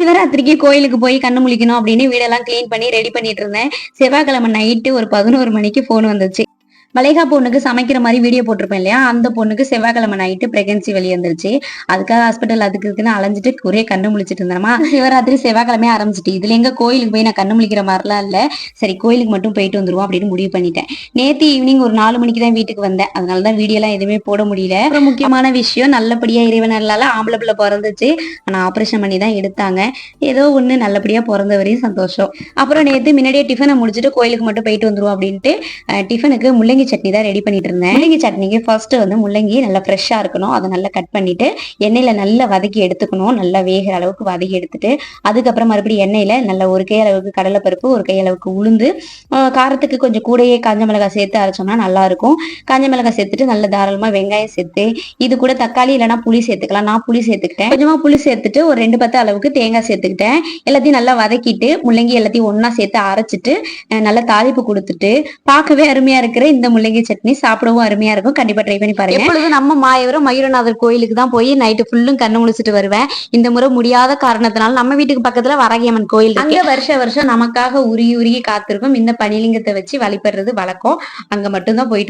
சிவராத்திரிக்கு கோயிலுக்கு போய் கண்ணு முழிக்கணும் அப்படின்னு வீடெல்லாம் கிளீன் பண்ணி ரெடி பண்ணிட்டு இருந்தேன். செவ்வாய்க்கிழமை நைட்டு ஒரு பதினோரு மணிக்கு ஃபோன் வந்துச்சு. மலேகா பொண்ணுக்கு சமைக்கிற மாதிரி வீடியோ போட்டிருப்பேன் இல்லையா? அந்த பொண்ணுக்கு செவ்வாய்க்கிழமை நைட்டு பிரெக்னன்சி வெளியே அதுக்காக ஹாஸ்பிட்டல் அதுக்கு இருக்குன்னு அலைஞ்சிட்டு ஒரே கண்ணு முழிச்சிட்டு இருந்தேமா? சிவராத்திரி செவ்வாய்க்கிழமையே ஆரம்பிச்சிட்டு இதுல எங்க கோயிலுக்கு போய் நான் கண்ணு முழிக்கிற மாதிரிலாம் இல்ல. சரி கோயிலுக்கு மட்டும் போயிட்டு வந்துருவோம் அப்படின்னு முடிவு பண்ணிட்டேன். நேத்து ஈவினிங் ஒரு நாலு மணிக்கு தான் வீட்டுக்கு வந்தேன். அதனால தான் வீடியோ எல்லாம் எதுவுமே போட முடியல. ஒரு முக்கியமான விஷயம் நல்லபடியா இறைவனால ஆம்பளை பிள்ளை பிறந்துச்சு. ஆனா ஆபரேஷன் பண்ணி தான் எடுத்தாங்க. ஏதோ ஒண்ணு நல்லபடியா பிறந்த வரையும் சந்தோஷம். அப்புறம் நேத்து முன்னாடியே டிஃபனை முடிச்சுட்டு கோயிலுக்கு மட்டும் போயிட்டு வந்துருவோம் அப்படின்ட்டு டிஃபனுக்கு முள்ளங்கி சட்னி தான் ரெடி பண்ணிட்டு இருந்தேன். முள்ளங்கி சட்னிக்கு ஃபர்ஸ்ட் வந்து முள்ளங்கி நல்லா ஃப்ரெஷ்ஷா இருக்கணும். அதை நல்லா கட் பண்ணிட்டு எண்ணெயில நல்லா வதக்கி எடுத்துக்கணும். நல்லா வேகிற அளவுக்கு வதக்கி எடுத்துட்டு அதுக்கப்புறம் மறுபடியும் எண்ணெயில நல்லா ஒரு கை அளவுக்கு கடலைப்பருப்பு ஒரு கை அளவுக்கு உளுந்து காரத்துக்கு கொஞ்சம் கூடையே காஞ்ச மிளகாய் சேர்த்து அரைச்சோம்னா நல்லா இருக்கும். காஞ்ச மிளகாய் சேர்த்துட்டு நல்லா தாராளமா வெங்காயம் சேர்த்து இது கூட தக்காளி இல்லைன்னா புளி சேர்த்துக்கலாம். நான் புளி சேர்த்துக்கிட்டேன். கொஞ்சமா புளி சேர்த்துட்டு ஒரு ரெண்டு பத்து அளவுக்கு தேங்காய் சேர்த்துக்கிட்டேன். எல்லாத்தையும் நல்லா வதக்கிட்டு முள்ளங்கி எல்லாத்தையும் ஒன்னா சேர்த்து அரைச்சிட்டு நல்லா தாளிப்பு கொடுத்துட்டு பார்க்கவே அருமையா இருக்கிற இந்த முள்ளங்கி சட்னி சாப்பிடவும் அருமையா இருக்கும். கண்டிப்பா ட்ரை பண்ணி பாருங்க. எப்பொழுதும் நம்ம மாயவரம் மயூரநாதர் கோயிலுக்கு தான் போய் நைட்டு ஃபுல்லும் கண்ணு முழிச்சிட்டு வருவேன். இந்த முறை முடியாத காரணத்தினால நம்ம வீட்டுக்கு பக்கத்துல வரகியம்மன் கோயில். அங்க வருஷ வருஷம் நமக்காக உருகி உருகி காத்திருக்கும் இந்த பனிலிங்கத்தை வச்சு வழிபடுறது வழக்கம். அங்க மட்டும்தான் போயிட்டு